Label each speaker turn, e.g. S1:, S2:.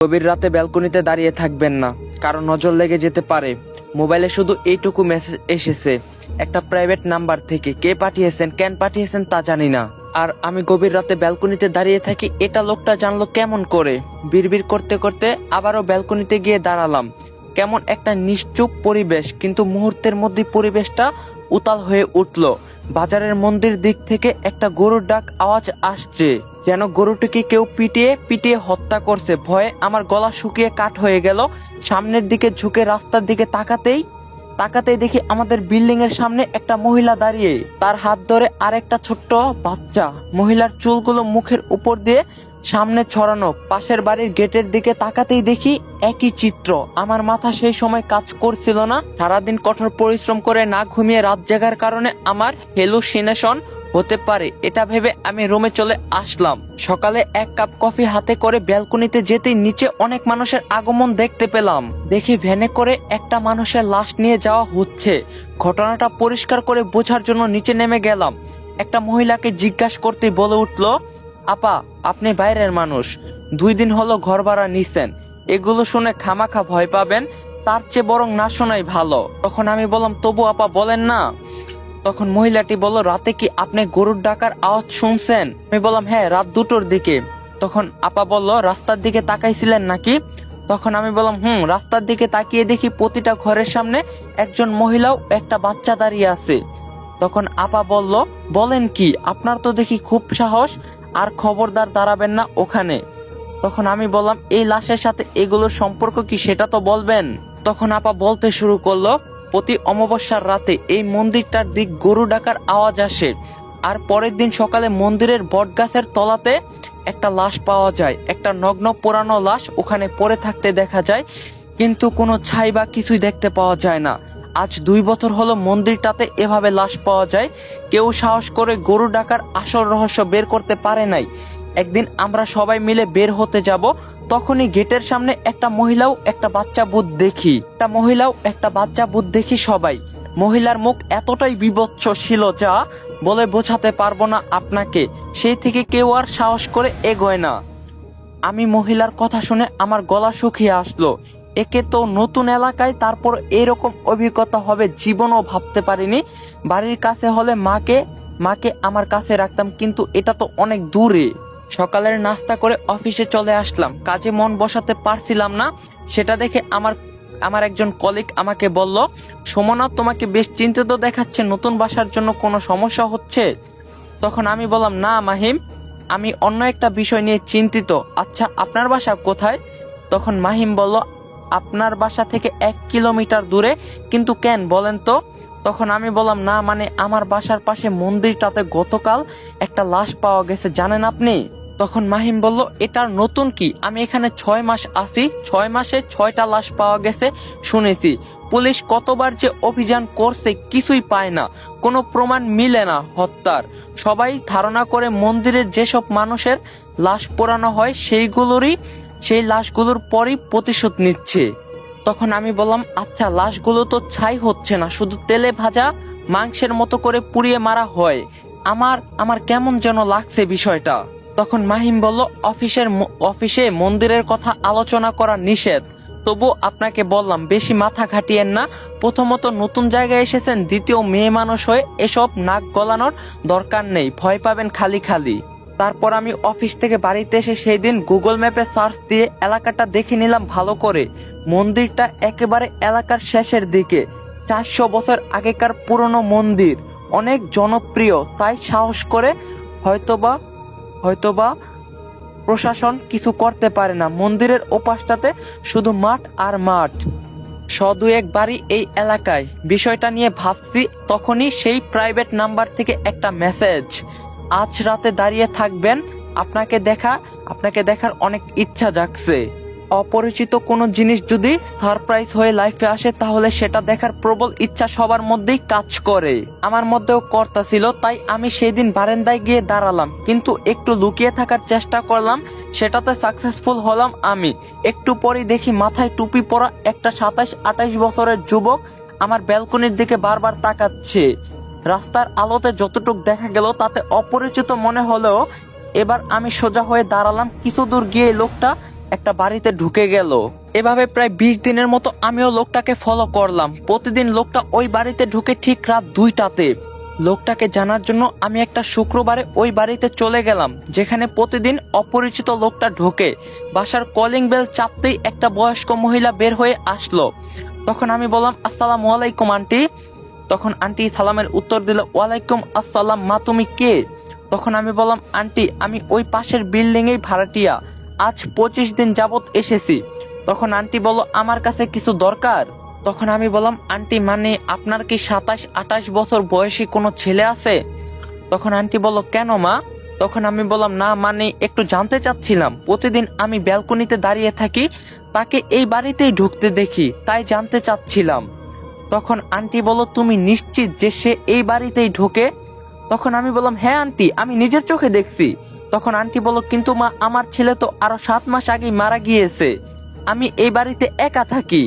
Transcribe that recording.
S1: গভীর রাতে ব্যালকনিতে দাঁড়িয়ে থাকবেন না কারণ নজর লেগে যেতে পারে। মোবাইলে শুধু এইটুকু মেসেজ এসেছে, একটা প্রাইভেট নাম্বার থেকে কে পাঠিয়েছেন, কেন পাঠিয়েছেন তা জানি না। আর আমি গভীর রাতে ব্যালকনিতে দাঁড়িয়ে থাকি, এটা লোকটা জানলো কেমন করে। বিড়বিড় করতে করতে আবারও ব্যালকনিতে গিয়ে দাঁড়ালাম। কেমন একটা নিশ্চুপ পরিবেশ, কিন্তু মুহূর্তের মধ্যে পরিবেশটা উতাল হয়ে উঠল। বাজারের মন্দির দিক থেকে একটা গরুর ডাক আওয়াজ আসছে। যেন গরুটিকে কেউ পিটিয়ে পিটিয়ে হত্যা করছে। ভয়ে আমার গলা শুকিয়ে কাঠ হয়ে গেল। সামনের দিকে ঝুঁকে রাস্তার দিকে তাকাতেই তাকাতেই দেখি আমাদের বিল্ডিং এর সামনে একটা মহিলা দাঁড়িয়ে। তার হাত ধরে আরেকটা ছোট্ট বাচ্চা। মহিলার চুলগুলো মুখের উপর দিয়ে সামনে ছড়ানো। পাশের বাড়ির গেটের দিকে তাকাতেই দেখি একই চিত্র। আমার মাথা সেই সময় কাজ করছিল না। সারাদিন কঠোর পরিশ্রম করে না ঘুমিয়ে রাত জাগার কারণে আমার হেলুসিনেশন হতে পারে, এটা ভেবে আমি রুমে চলে আসলাম। সকালে এক কাপ কফি হাতে করে ব্যালকনিতে যেতেই নিচে অনেক মানুষের আগমন দেখতে পেলাম। দেখি ভ্যানে করে একটা মানুষের লাশ নিয়ে যাওয়া হচ্ছে। ঘটনাটা পরিষ্কার করে বোঝার জন্য নিচে নেমে গেলাম। একটা মহিলাকে জিজ্ঞাসা করতে বলে উঠল, আপা, আপনি বাইরের মানুষ। দুই দিন হলো ঘর ভাড়া নিছেন। এগুলো শুনে খামাখা ভয় পাবেন। তার চেয়ে বরং না শোনাই ভালো। তখন আমি বললাম, তবু আপা বলেন না। তখন মহিলাটি বলল, রাতে কি আপনি গরুর ডাকার আওয়াজ শুনছেন? আমি বললাম হ্যাঁ রাত দুটোর দিকে। তখন আপা বলল, রাস্তার দিকে তাকাইছিলেন নাকি? তখন আমি বললাম, হুম, রাস্তার দিকে তাকিয়ে দেখি প্রতিটা ঘরের সামনে একজন মহিলাও একটা বাচ্চা দাঁড়িয়ে আছে। তখন আপা বলল, বলেন কি, আপনার তো দেখি খুব সাহস, আর খবরদার দাঁড়াবেন না ওখানে। তখন আমি বললাম, এই লাশের সাথে এগুলোর সম্পর্ক কি সেটা তো বলবেন? তখন আপা বলতে শুরু করল প্রতি অমাবস্যার রাতে এই মন্দিরটার দিক গরু ডাকার আওয়াজ আসে। আর পরের দিন সকালে মন্দিরের বটগাছের তলাতে একটা লাশ পাওয়া যায়। একটা নগ্ন পোড়ানো লাশ ওখানে পড়ে থাকতে দেখা যায়, কিন্তু কোনো ছাই বা কিছুই দেখতে পাওয়া যায় না। আজ দুই বছর হলো মন্দিরটাতে এভাবে লাশ পাওয়া যায়। কেউ সাহস করে গরু ডাকার আসল রহস্য বের করতে পারে নাই। একদিন আমরা সবাই মিলে বের হতে যাব, তখনই গেটের সামনে একটা মহিলাও একটা বাচ্চা বুধ দেখি। একটা মহিলাও একটা বাচ্চা বুধ দেখি সবাই। মহিলার মুখ এতটাই বিবচ্ছ ছিল যা বলে বোঝাতে পারব না আপনাকে, সেই থেকে কেউ আর সাহস করে এগোয় না। আমি মহিলার কথা শুনে আমার গলা শুকিয়ে আসলো। একে তো নতুন এলাকায় তারপর এরকম অভিজ্ঞতা হবে জীবনও ভাবতে পারিনি। বাড়ির কাছে হলে মাকে মাকে আমার কাছে রাখতাম, কিন্তু এটা তো অনেক দূরে। সকালের নাস্তা করে অফিসে চলে আসলাম। কাজে মন বসাতে পারছিলাম না। সেটা দেখে আমার আমার একজন কলিগ আমাকে বলল, সুমনা, তোমাকে বেশ চিন্তিত দেখাচ্ছে। নতুন বাসার জন্য কোনো সমস্যা হচ্ছে? তখন আমি বললাম, না, মাহিম, আমি অন্য একটা বিষয় নিয়ে চিন্তিত। আচ্ছা আপনার বাসা কোথায়? তখন মাহিম বলল, আপনার বাসা থেকে এক কিলোমিটার দূরে। কিন্তু কেন, বলেন তো? তখন আমি বললাম, না মানে আমার বাসার পাশে মন্দিরটাতে গতকাল একটা লাশ পাওয়া গেছে। জানেন আপনি? তখন মাহিম বলল, এটার নতুন কি? আমি এখানে ছয় মাস আছি, ছয় মাসে ছয়টা লাশ পাওয়া গেছে, শুনেছি। পুলিশ কতবার যে অভিযান করছে, কিছুই পায় না। কোনো প্রমাণ মিলে না হত্যার। সবাই ধারণা করে মন্দিরের যেসব মানুষের লাশ পোড়ানো হয়, সেইগুলোরই, সেই লাশগুলোর পরই প্রতিশোধ নিচ্ছে। তখন আমি বললাম আচ্ছা লাশগুলো তো ছাই হচ্ছে না, শুধু তেলে ভাজা, মাংসের মতো করে পুড়িয়ে মারা হয়। আমার আমার কেমন যেন লাগছে বিষয়টা? তখন মাহিম বলল, অফিসের অফিসে মন্দিরের কথা আলোচনা করা নিষেধ। তবু আপনাকে বললাম, বেশি মাথা ঘাটিয়েন না। প্রথমত নতুন জায়গায় এসেছেন, দ্বিতীয় মেয়ে মানুষ হয়ে এসব নাক গলানোর দরকার নেই, ভয় পাবেন খালি খালি। তারপর আমি অফিস থেকে বাড়িতে এসে সেই দিন গুগল ম্যাপে সার্চ দিয়ে এলাকাটা দেখে নিলাম ভালো করে। মন্দিরটা একেবারে এলাকার শেষের দিকে, চারশো বছর আগেকার পুরনো মন্দির। অনেক জনপ্রিয়, তাই সাহস করে হয়তোবা হয়তোবা প্রশাসন কিছু করতে পারে না। মন্দিরের ওপাশটাতে শুধু মাঠ আর মাঠ। সদু এক বাড়ি এই এলাকায়। বিষয়টা নিয়ে ভাবছি, তখনই সেই প্রাইভেট নাম্বার থেকে একটা মেসেজ। আজ রাতে দাঁড়িয়ে থাকবেন, আপনাকে দেখা, আপনাকে দেখার অনেক ইচ্ছা জাগছে। অপরিচিত কোনো জিনিস যদি সারপ্রাইজ হয়ে লাইফে আসে, তাহলে সেটা দেখার প্রবল ইচ্ছা সবার মধ্যেই কাজ করে। আমার মধ্যেও কর্তা ছিল, তাই আমি সেই দিন বারান্দায় গিয়ে দাঁড়ালাম। কিন্তু একটু লুকিয়ে থাকার চেষ্টা করলাম, সেটাতে সাকসেসফুল হলাম আমি। একটু পরেই দেখি মাথায় টুপি পরা একটা সাতাশ, আঠাশ বছরের যুবক আমার ব্যালকনির দিকে বারবার তাকাচ্ছে। রাস্তার আলোতে যতটুক দেখা গেল, তাতে অপরিচিত মনে হলেও এবার আমি সোজা হয়ে দাঁড়ালাম। কিছু দূর গিয়ে লোকটা একটা বাড়িতে ঢুকে গেল। এভাবে প্রায় বিশ দিনের মতো আমিও লোকটাকে ফলো করলাম। প্রতিদিন লোকটা ওই বাড়িতে ঢুকে ঠিক রাত দুইটাতে। লোকটাকে জানার জন্য আমি একটা শুক্রবারে ওই বাড়িতে চলে গেলাম, যেখানে প্রতিদিন অপরিচিত লোকটা ঢোকে। বাসার কলিং বেল চাপতেই একটা বয়স্ক মহিলা বের হয়ে আসলো। তখন আমি বললাম, আসসালামু আলাইকুম, আন্টি। তখন আন্টি সালামের উত্তর দিল, ওয়ালাইকুম আসসালাম, মা তুমি কে? তখন আমি বললাম, আন্টি, আমি ওই পাশের বিল্ডিং এই ভাড়াটিয়া। আজ পঁচিশ দিন যাবত এসেছি। তখন আন্টি বলল, আমার কাছে কিছু দরকার। তখন আমি বললাম, আন্টি মানে আপনার কি সাতাশ, আঠাশ বছর বয়সী কোনো ছেলে আছে? তখন আন্টি বলল, কেন মা? তখন আমি বললাম, না মানে একটু জানতে চাচ্ছিলাম। প্রতিদিন আমি ব্যালকনিতে দাঁড়িয়ে থাকি, তাকে এই বাড়িতেই ঢুকতে দেখি, তাই জানতে চাচ্ছিলাম। তখন আন্টি বলল, তুমি নিশ্চিত যে সে এই বাড়িতেই ঢোকে? তখন আমি বললাম হ্যাঁ আন্টি, আমি নিজের চোখে দেখছি। তখন আন্টি বলল, কিন্তু মা, আমার ছেলে তো আরও সাত মাস আগেই মারা গিয়েছে। আমি এই বাড়িতে একা থাকি।